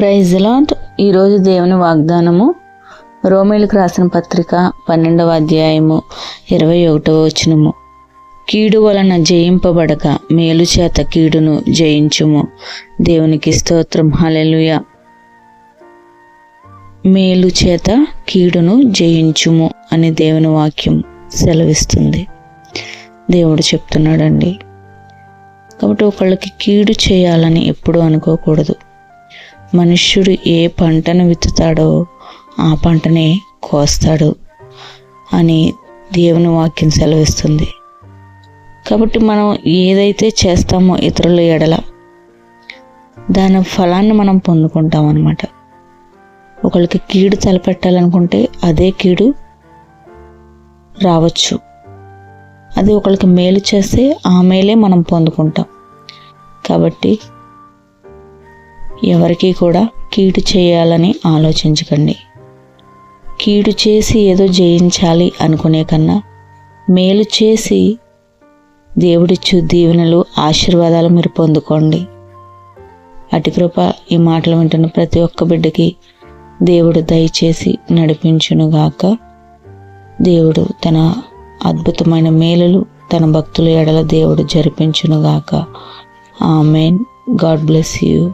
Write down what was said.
Praise lot ఈరోజు దేవుని వాగ్దానము రోమేలకు రాసిన పత్రిక పన్నెండవ అధ్యాయము ఇరవై ఒకటవ వచనము. కీడు వలన జయింపబడక మేలు చేత కీడును జయించుము. దేవునికి స్తోత్రం. హలెలుయ మేలు చేత కీడును జయించుము అని దేవుని వాక్యం సెలవిస్తుంది. దేవుడు చెప్తున్నాడండి. కాబట్టి ఒకళ్ళకి కీడు చేయాలని ఎప్పుడూ అనుకోకూడదు. మనుష్యుడు ఏ పంటను విత్తుతాడో ఆ పంటనే కోస్తాడు అని దేవుని వాక్యం సెలవిస్తుంది. కాబట్టి మనం ఏదైతే చేస్తామో ఇతరుల ఎడల దాని ఫలాన్ని మనం పొందుకుంటాం అనమాట ఒకరికి కీడు తలపెట్టాలనుకుంటే అదే కీడు రావచ్చు. అది ఒకరికి మేలు చేస్తే ఆ మేలే మనం పొందుకుంటాం. కాబట్టి ఎవరికి కూడా కీడు చేయాలని ఆలోచించకండి. కీడు చేసి ఏదో జయించాలి అనుకునే కన్నా మేలు చేసి దేవుడిచ్చు దీవెనలు ఆశీర్వాదాలు మీరు పొందుకోండి. అటు కృప ఈ మాటలు వింటున్న ప్రతి ఒక్క బిడ్డకి దేవుడు దయచేసి నడిపించునుగాక. దేవుడు తన అద్భుతమైన మేలులు తన భక్తుల ఎడల దేవుడు జరిపించునుగాక. ఆమెన్. God bless you.